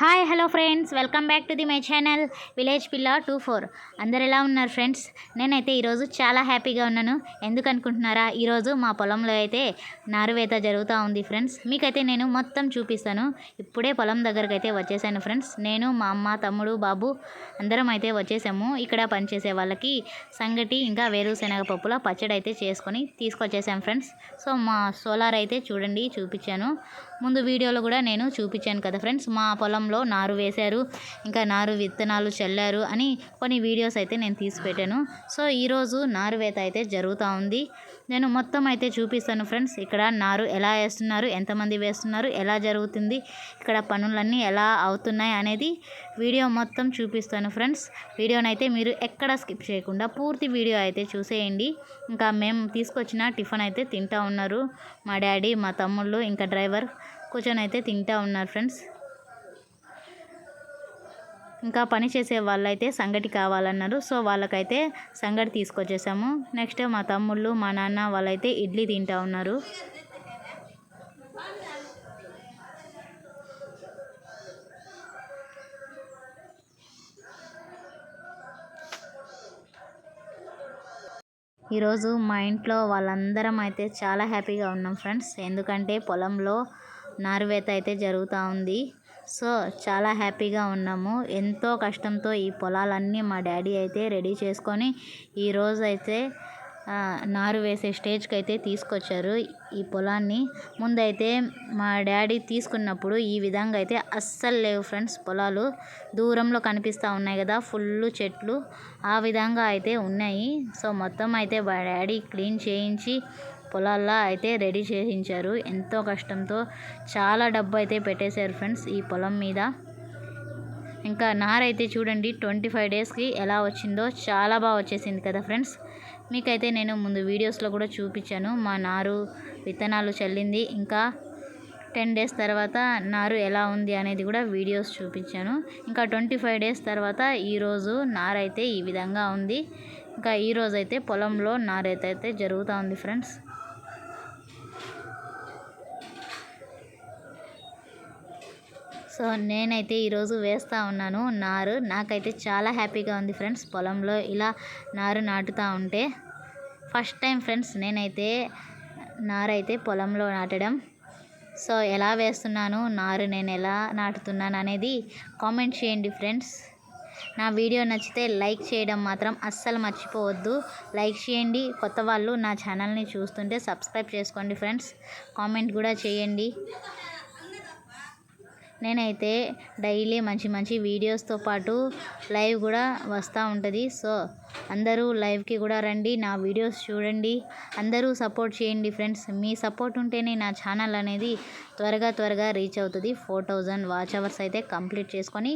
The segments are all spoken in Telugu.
Hi hello friends. Welcome back to the my channel village పిల్ల టూ ఫోర్. అందరు ఎలా ఉన్నారు ఫ్రెండ్స్? నేనైతే ఈరోజు చాలా హ్యాపీగా ఉన్నాను. ఎందుకు అనుకుంటున్నారా? ఈరోజు మా పొలంలో అయితే నారువేత జరుగుతూ ఉంది ఫ్రెండ్స్. మీకైతే నేను మొత్తం చూపిస్తాను. ఇప్పుడే పొలం దగ్గరకు అయితే వచ్చేసాను ఫ్రెండ్స్. నేను మా అమ్మ తమ్ముడు బాబు అందరం అయితే వచ్చేసాము. ఇక్కడ పనిచేసే వాళ్ళకి సంగటి ఇంకా వేరుశనగ పప్పుల పచ్చడి అయితే చేసుకొని తీసుకొచ్చేసాం ఫ్రెండ్స్. సో మా సోలార్ అయితే చూడండి చూపించాను. ముందు వీడియోలో కూడా నేను చూపించాను కదా ఫ్రెండ్స్. మా పొలంలో నారు వేశారు ఇంకా నారు విత్తనాలు చల్లారు అని కొన్ని వీడియోస్ అయితే నేను తీసి పెట్టాను సో ఈరోజు నారు వేత అయితే జరుగుతూ ఉంది. నేను మొత్తం అయితే చూపిస్తాను ఫ్రెండ్స్. ఇక్కడ నారు ఎలా వేస్తున్నారు ఎంతమంది వేస్తున్నారు ఎలా జరుగుతుంది ఇక్కడ పనులన్నీ ఎలా అవుతున్నాయి అనేది వీడియో మొత్తం చూపిస్తాను ఫ్రెండ్స్. వీడియోనైతే మీరు ఎక్కడ స్కిప్ చేయకుండా పూర్తి వీడియో అయితే చూసేయండి. ఇంకా మేము తీసుకొచ్చిన టిఫిన్ అయితే తింటా ఉన్నారు. మా డాడీ మా తమ్ముళ్ళు ఇంకా డ్రైవర్ కూర్చొని అయితే తింటా ఉన్నారు ఫ్రెండ్స్. ఇంకా పని చేసే వాళ్ళైతే సంగటి కావాలన్నారు. సో వాళ్ళకైతే సంగటి తీసుకొచ్చేసాము. నెక్స్ట్ మా తమ్ముళ్ళు మా నాన్న వాళ్ళైతే ఇడ్లీ తింటా ఉన్నారు. ఈరోజు మా ఇంట్లో వాళ్ళందరం అయితే చాలా హ్యాపీగా ఉన్నాం ఫ్రెండ్స్. ఎందుకంటే పొలంలో నారువేత అయితే జరుగుతూ ఉంది. సో చాలా హ్యాపీగా ఉన్నాము. ఎంతో కష్టంతో ఈ పొలాలన్నీ మా డాడీ అయితే రెడీ చేసుకొని ఈరోజు అయితే నారు వేసే స్టేజ్కి అయితే తీసుకొచ్చారు ఈ పొలాన్ని. ముందైతే మా డాడీ తీసుకున్నప్పుడు ఈ విధంగా అయితే అస్సలు లేవు ఫ్రెండ్స్ పొలాలు. దూరంలో కనిపిస్తూ ఉన్నాయి కదా ఫుల్ చెట్లు. ఆ విధంగా అయితే ఉన్నాయి. సో మొత్తం అయితే మా డాడీ క్లీన్ చేయించి పొలాల్లో అయితే రెడీ చేయించారు. ఎంతో కష్టంతో చాలా డబ్బు అయితే పెట్టేశారు ఫ్రెండ్స్ ఈ పొలం మీద. ఇంకా నారైతే చూడండి ట్వంటీ ఫైవ్ డేస్కి ఎలా వచ్చిందో చాలా బాగా వచ్చేసింది కదా ఫ్రెండ్స్. మీకైతే నేను ముందు వీడియోస్లో కూడా చూపించాను. మా నారు విత్తనాలు చల్లింది. ఇంకా టెన్ డేస్ తర్వాత నారు ఎలా ఉంది అనేది కూడా వీడియోస్ చూపించాను. ఇంకా ట్వంటీ ఫైవ్ డేస్ తర్వాత ఈరోజు నారైతే ఈ విధంగా ఉంది. ఇంకా ఈరోజు అయితే పొలంలో నారైతే అయితే జరుగుతూ ఉంది ఫ్రెండ్స్. సో నేనైతే ఈరోజు వేస్తూ ఉన్నాను నారు. నాకైతే చాలా హ్యాపీగా ఉంది ఫ్రెండ్స్. పొలంలో ఇలా నారు నాటుతూ ఉంటే ఫస్ట్ టైం ఫ్రెండ్స్ నేనైతే నారైతే పొలంలో నాటడం. సో ఎలా వేస్తున్నాను నారు నేను ఎలా నాటుతున్నాను అనేది కామెంట్ చేయండి ఫ్రెండ్స్. నా వీడియో నచ్చితే లైక్ చేయడం మాత్రం అస్సలు మర్చిపోవద్దు. లైక్ చేయండి. కొత్త వాళ్ళు నా ఛానల్ని చూస్తుంటే సబ్స్క్రైబ్ చేసుకోండి ఫ్రెండ్స్. కామెంట్ కూడా చేయండి. నేనైతే డైలీ మంచి మంచి వీడియోస్తో పాటు లైవ్ కూడా వస్తూ ఉంటుంది. సో అందరూ లైవ్కి కూడా రండి నా వీడియోస్ చూడండి. అందరూ సపోర్ట్ చేయండి ఫ్రెండ్స్. మీ సపోర్ట్ ఉంటేనే నా ఛానల్ అనేది త్వరగా త్వరగా రీచ్ అవుతుంది. ఫోర్ థౌజండ్ వాచ్ అవర్స్ అయితే కంప్లీట్ చేసుకొని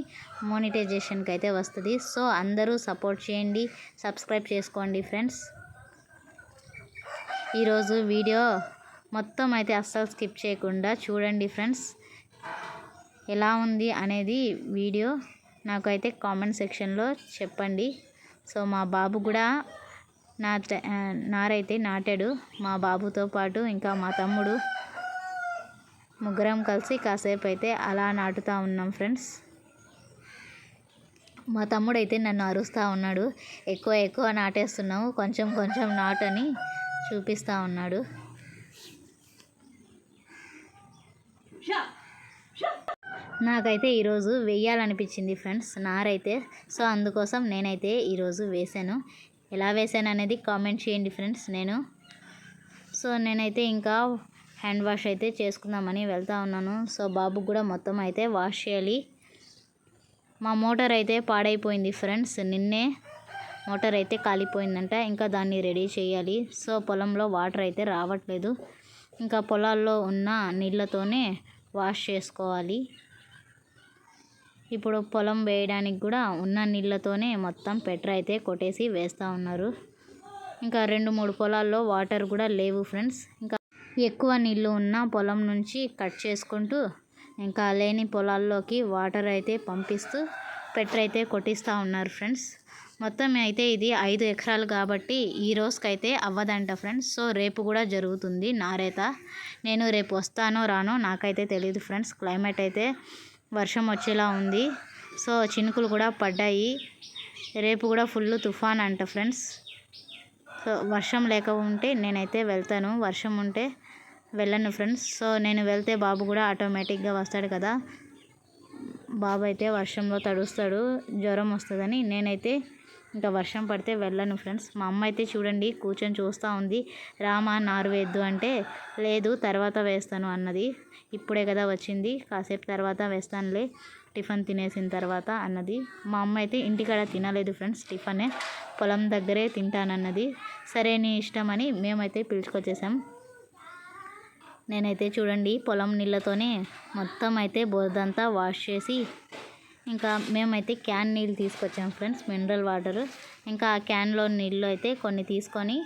మోనిటైజేషన్కి అయితే వస్తుంది. సో అందరూ సపోర్ట్ చేయండి సబ్స్క్రైబ్ చేసుకోండి ఫ్రెండ్స్. ఈరోజు వీడియో మొత్తం అయితే అస్సలు స్కిప్ చేయకుండా చూడండి ఫ్రెండ్స్. ఎలా ఉంది అనేది వీడియో నాకైతే కామెంట్ సెక్షన్లో చెప్పండి. సో మా బాబు కూడా నా నారైతే నాటాడు. మా బాబుతో పాటు ఇంకా మా తమ్ముడు ముగ్గురం కలిసి కాసేపు అయితే అలా నాటుతూ ఉన్నాం ఫ్రెండ్స్. మా తమ్ముడు అయితే నన్ను అరుస్తూ ఉన్నాడు. ఎక్కువ ఎక్కువ నాటేస్తున్నావు. కొంచెం కొంచెం నాటని చూపిస్తూ ఉన్నాడు. నాకైతే ఈరోజు వేయాలనిపించింది ఫ్రెండ్స్ నారైతే. సో అందుకోసం నేనైతే ఈరోజు వేశాను. ఎలా వేశాను అనేది కామెంట్ చేయండి ఫ్రెండ్స్ నేను. సో నేనైతే ఇంకా హ్యాండ్ వాష్ అయితే చేసుకుందామని వెళ్తా ఉన్నాను. సో బాబుకు కూడా మొత్తం అయితే వాష్ చేయాలి. మా మోటార్ అయితే పాడైపోయింది ఫ్రెండ్స్ నిన్నే మోటార్ అయితే కాలిపోయిందంట. ఇంకా దాన్ని రెడీ చేయాలి. సో పొలంలో వాటర్ అయితే రావట్లేదు. ఇంకా పొలాల్లో ఉన్న నీళ్ళతోనే వాష్ చేసుకోవాలి. ఇప్పుడు పొలం వేయడానికి కూడా ఉన్న నీళ్ళతోనే మొత్తం పెటర్ అయితే కొట్టేసి వేస్తూ ఉన్నారు. ఇంకా రెండు మూడు పొలాల్లో వాటర్ కూడా లేవు ఫ్రెండ్స్. ఇంకా ఎక్కువ నీళ్ళు ఉన్న పొలం నుంచి కట్ చేసుకుంటూ ఇంకా లేని పొలాల్లోకి వాటర్ అయితే పంపిస్తూ పెట్ర అయితే కొట్టిస్తూ ఉన్నారు ఫ్రెండ్స్. మొత్తం అయితే ఇది ఐదు ఎకరాలు కాబట్టి ఈ రోజుకైతే అవ్వదంట ఫ్రెండ్స్. సో రేపు కూడా జరుగుతుంది నారేత. నేను రేపు వస్తానో రానో నాకైతే తెలియదు ఫ్రెండ్స్. క్లైమేట్ అయితే వర్షం వచ్చేలా ఉంది. సో చినుకులు కూడా పడ్డాయి. రేపు కూడా ఫుల్ తుఫాన్ అంట ఫ్రెండ్స్. సో వర్షం లేక ఉంటే నేనైతే వెళ్తాను. వర్షం ఉంటే వెళ్ళను ఫ్రెండ్స్. సో నేను వెళ్తే బాబు కూడా ఆటోమేటిక్గా వస్తాడు కదా. బాబు అయితే వర్షంలో తడుస్తాడు. జ్వరం వస్తుందని నేనైతే ఇంకా వర్షం పడితే వెళ్ళను ఫ్రెండ్స్. మా అమ్మ అయితే చూడండి కూర్చొని చూస్తూ ఉంది. రామా నారు వేద్దు అంటే లేదు తర్వాత వేస్తాను అన్నది. ఇప్పుడే కదా వచ్చింది. కాసేపు తర్వాత వేస్తానులే. టిఫిన్ తినేసిన తర్వాత అన్నది. మా అమ్మ అయితే ఇంటికాడ తినలేదు ఫ్రెండ్స్. టిఫనే పొలం దగ్గరే తింటానన్నది. సరే నీ ఇష్టం అని మేమైతే పిలుచుకొచ్చేసాం. నేనైతే చూడండి పొలం నీళ్ళతోనే మొత్తం అయితే బురదంతా వాష్ చేసి ఇంకా మేమైతే క్యాన్ నీళ్ళు తీసుకొచ్చాం ఫ్రెండ్స్ మినరల్ వాటర్. ఇంకా ఆ క్యాన్లో నీళ్ళు అయితే కొన్ని తీసుకొని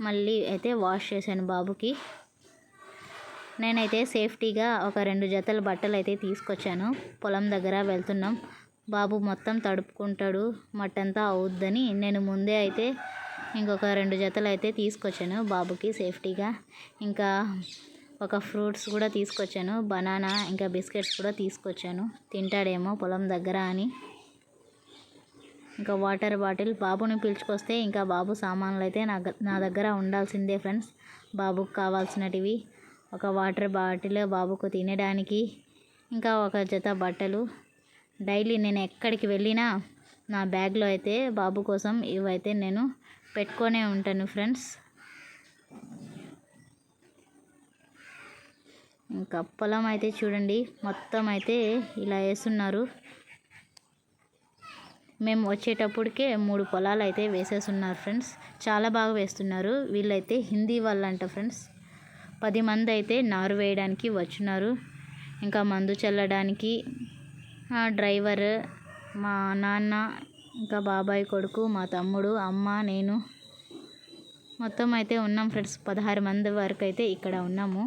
మళ్ళీ అయితే వాష్ చేశాను బాబుకి. నేనైతే సేఫ్టీగా ఒక రెండు జతల బట్టలు అయితే తీసుకొచ్చాను. పొలం దగ్గర వెళ్తున్నాం. బాబు మొత్తం తడుపుకుంటాడు మట్టంతా అవుద్దని. నేను ముందే అయితే ఇంకొక రెండు జతలు అయితే తీసుకొచ్చాను బాబుకి సేఫ్టీగా. ఇంకా ఒక ఫ్రూట్స్ కూడా తీసుకొచ్చాను. బనానా ఇంకా బిస్కెట్స్ కూడా తీసుకొచ్చాను. తింటాడేమో పొలం దగ్గర అని. ఇంకా వాటర్ బాటిల్ బాబుని పిలుచుకొస్తే ఇంకా బాబు సామాన్లు అయితే నా నా దగ్గర ఉండాల్సిందే ఫ్రెండ్స్. బాబుకు కావాల్సినటివి. ఒక వాటర్ బాటిల్ బాబుకు తినడానికి. ఇంకా ఒక జత బట్టలు. డైలీ నేను ఎక్కడికి వెళ్ళినా నా బ్యాగ్లో అయితే బాబు కోసం ఇవైతే నేను పెట్టుకొనే ఉంటాను ఫ్రెండ్స్. ఇంకా పొలం అయితే చూడండి మొత్తం అయితే ఇలా వేస్తున్నారు. మేము వచ్చేటప్పటికే మూడు పొలాలు అయితే వేసేస్తున్నారు ఫ్రెండ్స్. చాలా బాగా వేస్తున్నారు. వీళ్ళైతే హిందీ వాళ్ళంట ఫ్రెండ్స్. పది మంది అయితే నారు వేయడానికి వచ్చినారు. ఇంకా మందు చల్లడానికి డ్రైవర్ మా నాన్న ఇంకా బాబాయ్ కొడుకు మా తమ్ముడు అమ్మ నేను మొత్తం అయితే ఉన్నాం ఫ్రెండ్స్. పదహారు మంది వరకు అయితే ఇక్కడ ఉన్నాము.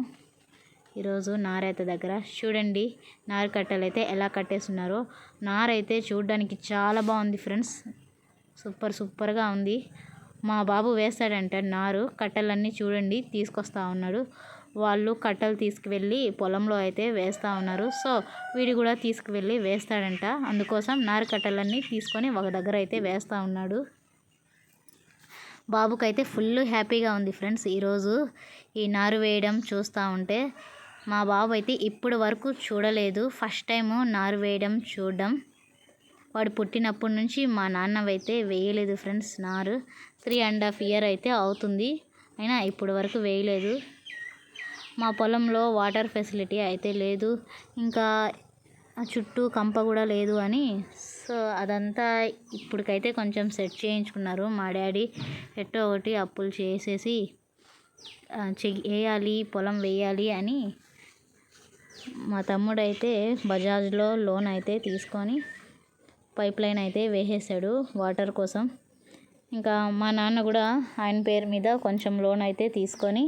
ఈరోజు నారైత దగ్గర. చూడండి నారు కట్టలు అయితే ఎలా కట్టేస్తున్నారో. నారైతే చూడడానికి చాలా బాగుంది ఫ్రెండ్స్. సూపర్ సూపర్గా ఉంది. మా బాబు వేస్తాడంట నారు. కట్టలన్నీ చూడండి తీసుకొస్తా ఉన్నాడు. వాళ్ళు కట్టెలు తీసుకువెళ్ళి పొలంలో అయితే వేస్తూ ఉన్నారు. సో వీడు కూడా తీసుకువెళ్ళి వేస్తాడంట. అందుకోసం నారు కట్టెలన్నీ తీసుకొని ఒక దగ్గర అయితే వేస్తూ ఉన్నాడు. బాబుకైతే ఫుల్ హ్యాపీగా ఉంది ఫ్రెండ్స్. ఈరోజు ఈ నారు వేయడం చూస్తూ ఉంటే మా బాబు అయితే ఇప్పుడు వరకు చూడలేదు. ఫస్ట్ టైము నారు వేయడం చూడడం. వాడు పుట్టినప్పటి నుంచి మా నాన్నవైతే వేయలేదు ఫ్రెండ్స్ నారు. త్రీ అండ్ హాఫ్ ఇయర్ అయితే అవుతుంది. అయినా ఇప్పటి వరకు వేయలేదు. మా పొలంలో వాటర్ ఫెసిలిటీ అయితే లేదు. ఇంకా చుట్టూ కంప కూడా లేదు అని. సో అదంతా ఇప్పటికైతే కొంచెం సెట్ చేయించుకున్నారు మా డాడీ. ఎట్టో ఒకటి అప్పులు చేసేసి వేయాలి పొలం వేయాలి అని మా తమ్ముడైతే బజాజ్లో లోన్ అయితే తీసుకొని పైప్ లైన్ అయితే వేసేసాడు వాటర్ కోసం. ఇంకా మా నాన్న కూడా ఆయన పేరు మీద కొంచెం లోన్ అయితే తీసుకొని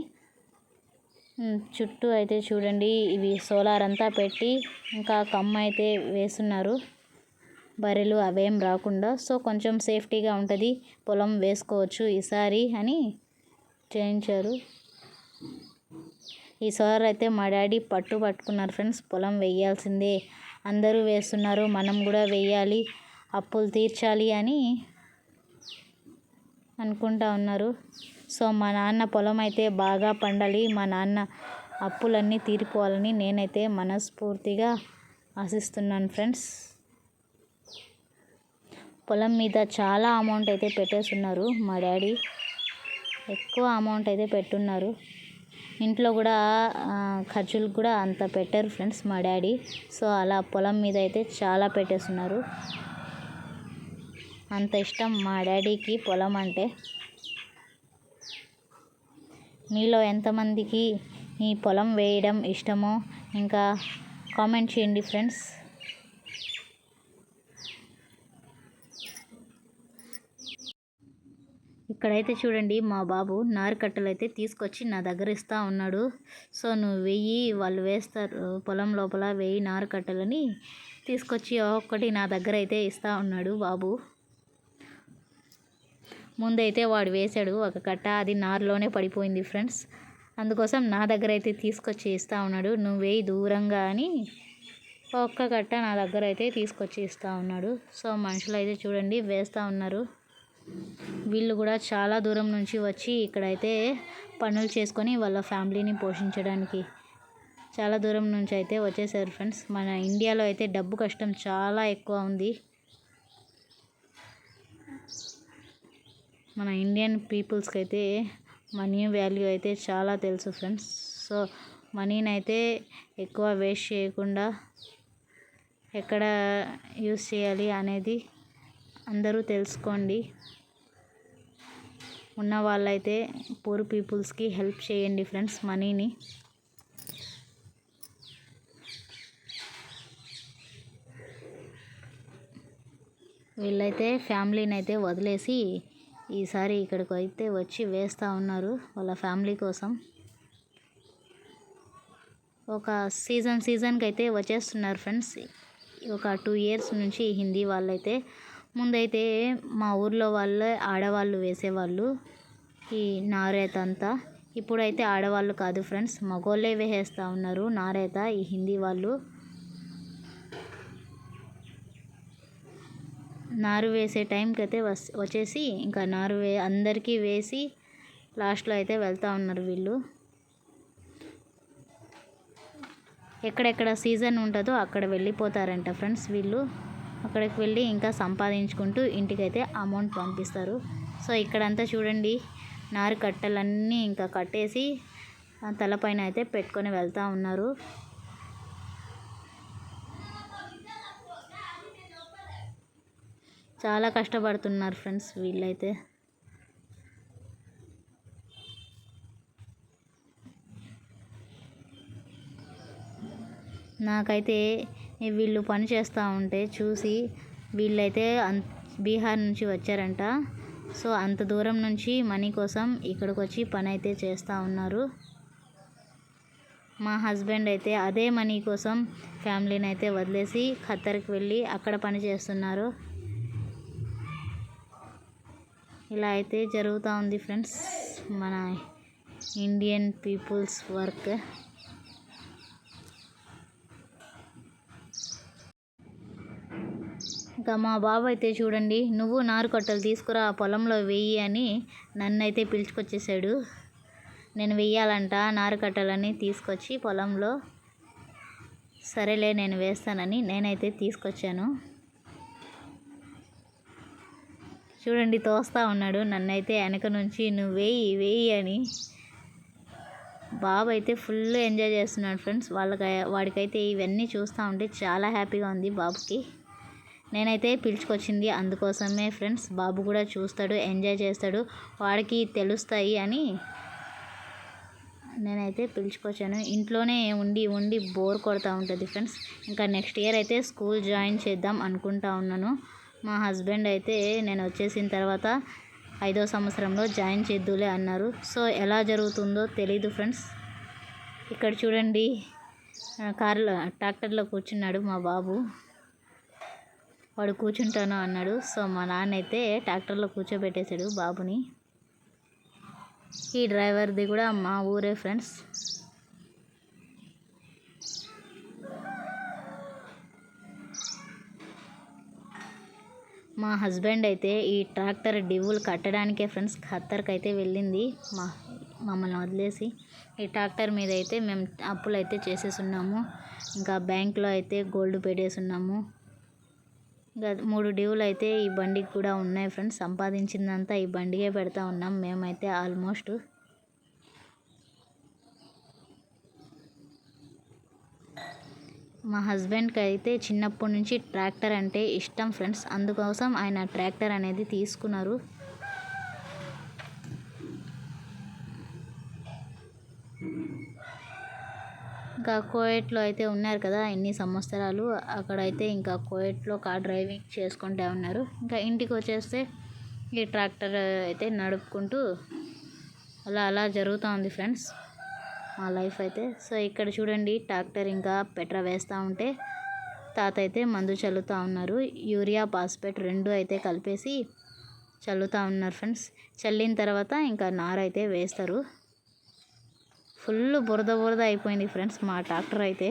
చుట్టూ అయితే చూడండి ఇవి సోలార్ అంతా పెట్టి ఇంకా కమ్మ అయితే వేస్తున్నారు. బర్రెలు అవేం రాకుండా సో కొంచెం సేఫ్టీగా ఉంటుంది పొలం వేసుకోవచ్చు ఈసారి అని చేయించారు. ఈ సోలార్ అయితే మా డాడీ పట్టు పట్టుకున్నారు ఫ్రెండ్స్ పొలం వేయాల్సిందే అందరూ వేస్తున్నారు మనం కూడా వేయాలి అప్పులు తీర్చాలి అని అనుకుంటా ఉన్నారు. సో మా నాన్న పొలం అయితే బాగా పండాలి మా నాన్న అప్పులన్నీ తీరిపోవాలని నేనైతే మనస్ఫూర్తిగా ఆశిస్తున్నాను ఫ్రెండ్స్. పొలం మీద చాలా అమౌంట్ అయితే పెట్టేస్తున్నారు మా డాడీ. ఎక్కువ అమౌంట్ అయితే పెట్టున్నారు. ఇంట్లో కూడా ఖర్చులు కూడా అంత పెట్టారు ఫ్రెండ్స్ మా డాడీ. సో అలా పొలం మీద అయితే చాలా పెట్టేస్తున్నారు. అంత ఇష్టం మా డాడీకి పొలం అంటే. మీలో ఎంతమందికి ఈ పొలం వేయడం ఇష్టమో ఇంకా కామెంట్ చేయండి ఫ్రెండ్స్. ఇక్కడైతే చూడండి మా బాబు నారు కట్టలు అయితే తీసుకొచ్చి నా దగ్గర ఇస్తూ ఉన్నాడు. సో నువ్వు వెయ్యి వాళ్ళు వేస్తారు పొలం లోపల వెయ్యి నారు కట్టలని తీసుకొచ్చి ఒక్కటి నా దగ్గర అయితే ఇస్తూ ఉన్నాడు బాబు. ముందైతే వాడు వేశాడు ఒక కట్ట అది నారులోనే పడిపోయింది ఫ్రెండ్స్. అందుకోసం నా దగ్గర అయితే తీసుకొచ్చి ఇస్తూ ఉన్నాడు. నువ్వు వేయి దూరంగా అని ఒక్క కట్ట నా దగ్గర అయితే తీసుకొచ్చి ఇస్తూ ఉన్నాడు. సో మనుషులు అయితే చూడండి వేస్తూ ఉన్నారు. వీళ్ళు కూడా చాలా దూరం నుంచి వచ్చి ఇక్కడైతే పనులు చేసుకొని వాళ్ళ ఫ్యామిలీని పోషించడానికి చాలా దూరం నుంచి అయితే వచ్చేసారు ఫ్రెండ్స్. మన ఇండియాలో అయితే డబ్బు కష్టం చాలా ఎక్కువ ఉంది. మన ఇండియన్ పీపుల్స్కి అయితే మనీ వాల్యూ అయితే చాలా తెలుసు ఫ్రెండ్స్. సో మనీని అయితే ఎక్కువ వేస్ట్ చేయకుండా ఎక్కడ యూస్ చేయాలి అనేది అందరూ తెలుసుకోండి. ఉన్న వాళ్ళైతే పూర్ పీపుల్స్కి హెల్ప్ చేయండి ఫ్రెండ్స్ మనీని. వీళ్ళైతే ఫ్యామిలీని అయితే వదిలేసి ఈసారి ఇక్కడికి అయితే వచ్చి వేస్తూ ఉన్నారు వాళ్ళ ఫ్యామిలీ కోసం. ఒక సీజన్ సీజన్కి అయితే వచ్చేస్తున్నారు ఫ్రెండ్స్. ఒక టూ ఇయర్స్ నుంచి హిందీ వాళ్ళైతే ముందైతే మా ఊర్లో వాళ్ళే ఆడవాళ్ళు వేసేవాళ్ళు ఈ నారేత అంతా. ఇప్పుడైతే ఆడవాళ్ళు కాదు ఫ్రెండ్స్ మగోళ్ళే వేసేస్తూ ఉన్నారు నారేత ఈ హిందీ వాళ్ళు. నారు వేసే టైంకి అయితే వచ్చేసి ఇంకా నారు వే అందరికీ వేసి లాస్ట్లో అయితే వెళ్తూ ఉన్నారు వీళ్ళు. ఎక్కడెక్కడ సీజన్ ఉంటుందో అక్కడ వెళ్ళిపోతారంట ఫ్రెండ్స్ వీళ్ళు. అక్కడికి వెళ్ళి ఇంకా సంపాదించుకుంటూ ఇంటికైతే అమౌంట్ పంపిస్తారు. సో ఇక్కడంతా చూడండి నారు కట్టలన్నీ ఇంకా కట్టేసి తలపైన అయితే పెట్టుకొని వెళ్తూ ఉన్నారు. చాలా కష్టపడుతున్నారు ఫ్రెండ్స్ వీళ్ళైతే. నాకైతే వీళ్ళు పని చేస్తూ ఉంటే చూసి వీళ్ళైతే అం బీహార్ నుంచి వచ్చారంట. సో అంత దూరం నుంచి మనీ కోసం ఇక్కడికి వచ్చి పని అయితే చేస్తూ ఉన్నారు. మా హస్బెండ్ అయితే అదే మనీ కోసం ఫ్యామిలీని అయితే వదిలేసి ఖత్తర్కి వెళ్ళి అక్కడ పని చేస్తున్నారు. ఇలా అయితే జరుగుతూ ఉంది ఫ్రెండ్స్ మన ఇండియన్ పీపుల్స్ వర్క్. ఇంకా మా బాబు అయితే చూడండి నువ్వు నారు కట్టలు తీసుకురా పొలంలో వెయ్యి అని నన్ను అయితే పిలుచుకొచ్చేసాడు. నేను వెయ్యాలంట నారు కట్టలని తీసుకొచ్చి పొలంలో సరేలే నేను వేస్తానని నేనైతే తీసుకొచ్చాను. చూడండి తోస్తా ఉన్నాడు నన్నైతే వెనక నుంచి నువ్వు వేయి వేయి అని. బాబు అయితే ఫుల్ ఎంజాయ్ చేస్తున్నాడు ఫ్రెండ్స్ వాళ్ళకి వాడికైతే ఇవన్నీ చూస్తూ ఉంటే చాలా హ్యాపీగా ఉంది బాబుకి. నేనైతే పిలుచుకొచ్చింది. అందుకోసమే ఫ్రెండ్స్ బాబు కూడా చూస్తాడు ఎంజాయ్ చేస్తాడు. వాడికి తెలుస్తాయి అని నేనైతే పిలుచుకొచ్చాను. ఇంట్లోనే ఉండి ఉండి బోర్ కొడతా ఉంటుంది ఫ్రెండ్స్. ఇంకా నెక్స్ట్ ఇయర్ అయితే స్కూల్ జాయిన్ చేద్దాం అనుకుంటా ఉన్నాను. మా హస్బెండ్ అయితే నేను వచ్చేసిన తర్వాత ఐదో సంవత్సరంలో జాయిన్ చేద్దులే అన్నారు. సో ఎలా జరుగుతుందో తెలీదు ఫ్రెండ్స్. ఇక్కడ చూడండి కార్లో ట్రాక్టర్లో కూర్చున్నాడు మా బాబు. వాడు కూర్చుంటాను అన్నాడు. సో మా నాన్న అయితే ట్రాక్టర్లో కూర్చోబెట్టేశాడు బాబుని. ఈ డ్రైవర్ది కూడా మా ఊరే ఫ్రెండ్స్. మా హస్బెండ్ అయితే ఈ ట్రాక్టర్ డివులు కట్టడానికే ఫ్రెండ్స్ ఖత్తర్కి అయితే వెళ్ళింది. మా మమ్మల్ని వదిలేసి ఈ ట్రాక్టర్ మీద అయితే మేము అప్పులు అయితే చేసేసి ఉన్నాము ఇంకా బ్యాంక్లో అయితే గోల్డ్ పెట్టేసి ఉన్నాము మూడు డ్యూలు అయితే ఈ బండికి కూడా ఉన్నాయి ఫ్రెండ్స్. సంపాదించిందంతా ఈ బండికే పెడతా ఉన్నాం. మేమైతే ఆల్మోస్ట్ మా హస్బెండ్కి అయితే చిన్నప్పటి నుంచి ట్రాక్టర్ అంటే ఇష్టం ఫ్రెండ్స్. అందుకోసం ఆయన ట్రాక్టర్ అనేది తీసుకున్నారు. ఇంకా కోయట్లో అయితే ఉన్నారు కదా ఇన్ని సంవత్సరాలు. అక్కడైతే ఇంకా కోయట్లో కార్ డ్రైవింగ్ చేసుకుంటూ ఉన్నారు. ఇంకా ఇంటికి వచ్చేస్తే ఈ ట్రాక్టర్ అయితే నడుపుకుంటూ అలా అలా జరుగుతూ ఉంది ఫ్రెండ్స్ మా లైఫ్ అయితే. సో ఇక్కడ చూడండి ట్రాక్టర్ ఇంకా పెట్ర వేస్తూ ఉంటే తాత అయితే మందు చల్లుతూ ఉన్నారు. యూరియా పాస్పేట్ రెండు అయితే కలిపేసి చల్లుతూ ఉన్నారు ఫ్రెండ్స్. చల్లిన తర్వాత ఇంకా నార అయితే వేస్తారు. ఫుల్ బురద బురద అయిపోయింది ఫ్రెండ్స్ మా ట్రాక్టర్ అయితే.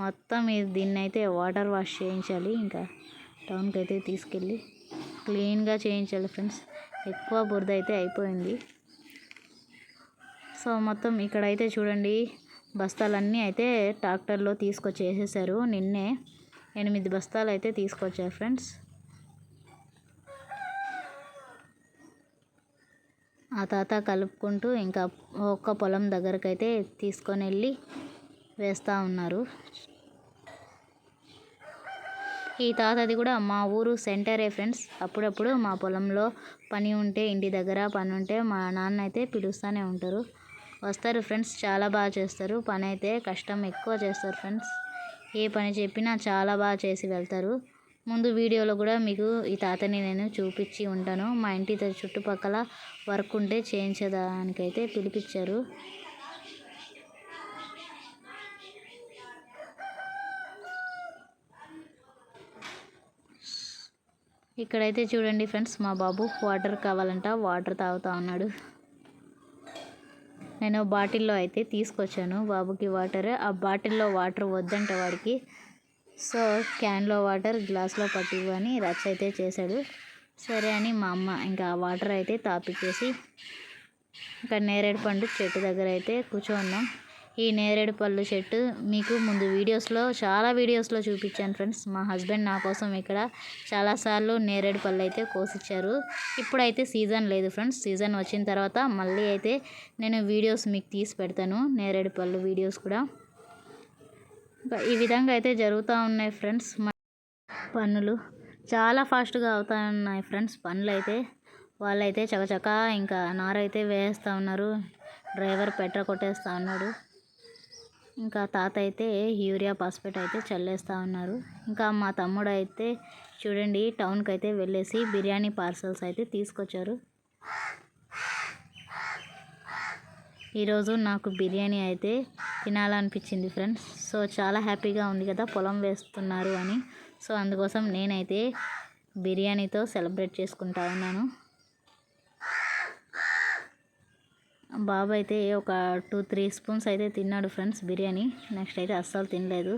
మొత్తం ఇది దీన్ని అయితే వాటర్ వాష్ చేయించాలి ఇంకా టౌన్కి అయితే తీసుకెళ్ళి క్లీన్గా చేయించాలి ఫ్రెండ్స్. ఎక్కువ బురద అయితే అయిపోయింది. సో మొత్తం ఇక్కడైతే చూడండి బస్తాలన్నీ అయితే ట్రాక్టర్లో తీసుకొచ్చేసేసారు. నిన్నే ఎనిమిది బస్తాలు అయితే తీసుకొచ్చారు ఫ్రెండ్స్. ఆ తాత కలుపుకుంటూ ఇంకా ఒక్క పొలం దగ్గరకైతే తీసుకొని వెళ్ళి వేస్తూ ఉన్నారు. ఈ తాతది కూడా మా ఊరు సెంటరే ఫ్రెండ్స్. అప్పుడప్పుడు మా పొలంలో పని ఉంటే ఇంటి దగ్గర పని ఉంటే మా నాన్న అయితే పిలుస్తూనే ఉంటారు. వస్తారు ఫ్రెండ్స్ చాలా బాగా చేస్తారు. పని అయితే కష్టం ఎక్కువ చేస్తారు ఫ్రెండ్స్. ఏ పని చెప్పినా చాలా బాగా చేసి వెళ్తారు. ముందు వీడియోలో కూడా మీకు ఈ తాతని నేను చూపించి ఉంటాను. మా ఇంటి చుట్టుపక్కల వర్క్ ఉంటే చేయించడానికైతే పిలిపించారు. ఇక్కడైతే చూడండి ఫ్రెండ్స్ మా బాబు వాటర్ కావాలంట వాటర్ తాగుతా ఉన్నాడు. నేను బాటిల్లో అయితే తీసుకొచ్చాను. బాబుకి వాటర్ ఆ బాటిల్లో వాటర్ వద్దంట వాడికి. సో క్యాన్లో వాటర్ గ్లాస్లో పట్టివ్వని రచ్చ అయితే చేశాడు. సరే అని మా అమ్మ ఇంకా వాటర్ అయితే తాపిచ్చేసి ఇంకా నేరేడు పండు చెట్టు దగ్గర అయితే కూర్చోన్నాం. ఈ నేరేడు పళ్ళు చెట్టు మీకు ముందు వీడియోస్లో చాలా వీడియోస్లో చూపించాను ఫ్రెండ్స్. మా హస్బెండ్ నా కోసం ఇక్కడ చాలాసార్లు నేరేడు పళ్ళు అయితే కోసిచ్చారు. ఇప్పుడైతే సీజన్ లేదు ఫ్రెండ్స్. సీజన్ వచ్చిన తర్వాత మళ్ళీ అయితే నేను వీడియోస్ మీకు తీసి పెడతాను. నేరేడు పళ్ళు వీడియోస్ కూడా. ఈ విధంగా అయితే జరుగుతూ ఉన్నాయి ఫ్రెండ్స్ పనులు చాలా ఫాస్ట్గా అవుతూ ఉన్నాయి ఫ్రెండ్స్ పనులు అయితే వాళ్ళైతే చకచక ఇంకా నారైతే వేస్తూ ఉన్నారు. డ్రైవర్ పెట్ర కొట్టేస్తూ ఉన్నాడు. ఇంకా తాత అయితే యూరియా పాస్పేట్ అయితే చల్లేస్తూ ఉన్నారు. ఇంకా మా తమ్ముడు అయితే చూడండి టౌన్కి అయితే వెళ్ళేసి బిర్యానీ పార్సల్స్ అయితే తీసుకొచ్చారు. ఈరోజు నాకు బిర్యానీ అయితే తినాలనిపించింది ఫ్రెండ్స్ సో చాలా హ్యాపీగా ఉంది కదా పొలం వేస్తున్నారు అని. సో అందుకోసం నేనైతే బిర్యానీతో సెలబ్రేట్ చేసుకుంటా ఉన్నాను. బాబు అయితే ఒక టూ త్రీ స్పూన్స్ అయితే తిన్నాడు ఫ్రెండ్స్ బిర్యానీ. నెక్స్ట్ అయితే అస్సలు తినలేదు.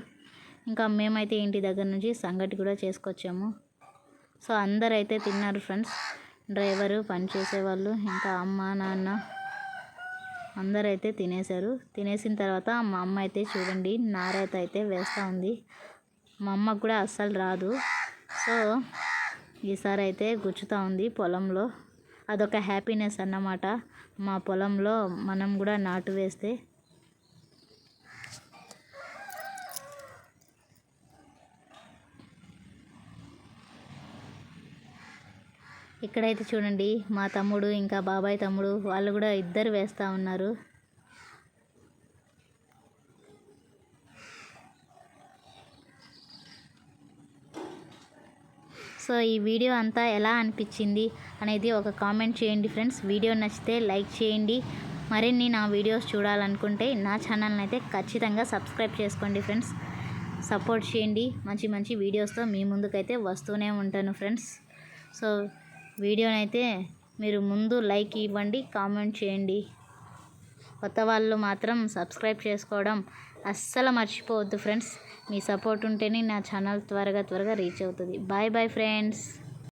ఇంకా మేమైతే ఇంటి దగ్గర నుంచి సంగటి కూడా చేసుకొచ్చాము. సో అందరు అయితే తిన్నారు ఫ్రెండ్స్ డ్రైవరు పని చేసేవాళ్ళు ఇంకా అమ్మ నాన్న అందరూ అయితే తినేశారు. తినేసిన తర్వాత మా అమ్మ అయితే చూడండి నారైత అయితే వేస్తూ ఉంది. మా అమ్మకు కూడా అస్సలు రాదు. సో ఈసారి అయితే గుచ్చుతూ ఉంది పొలంలో. అదొక హ్యాపీనెస్ అన్నమాట. మా పొలంలో మనం కూడా నాటు వేస్తే ఇక్కడైతే చూడండి మా తమ్ముడు ఇంకా బాబాయ్ తమ్ముడు వాళ్ళు కూడా ఇద్దరు వేస్తూ ఉన్నారు. సో ఈ వీడియో అంతా ఎలా అనిపించింది అనేది ఒక కామెంట్ చేయండి ఫ్రెండ్స్. వీడియో నచ్చితే లైక్ చేయండి. మరిన్ని నా వీడియోస్ చూడాలనుకుంటే నా ఛానల్ని అయితే ఖచ్చితంగా సబ్స్క్రైబ్ చేసుకోండి ఫ్రెండ్స్. సపోర్ట్ చేయండి. మంచి మంచి వీడియోస్తో మీ ముందుకైతే వస్తూనే ఉంటాను ఫ్రెండ్స్. సో వీడియోనైతే మీరు ముందు లైక్ ఇవ్వండి కామెంట్ చేయండి. కొత్త వాళ్ళు మాత్రం సబ్స్క్రైబ్ చేసుకోవడం అస్సలు మర్చిపోవద్దు ఫ్రెండ్స్. మీ సపోర్ట్ ఉంటేనే నా ఛానల్ త్వరగా త్వరగా రీచ్ అవుతుంది. Bye bye friends.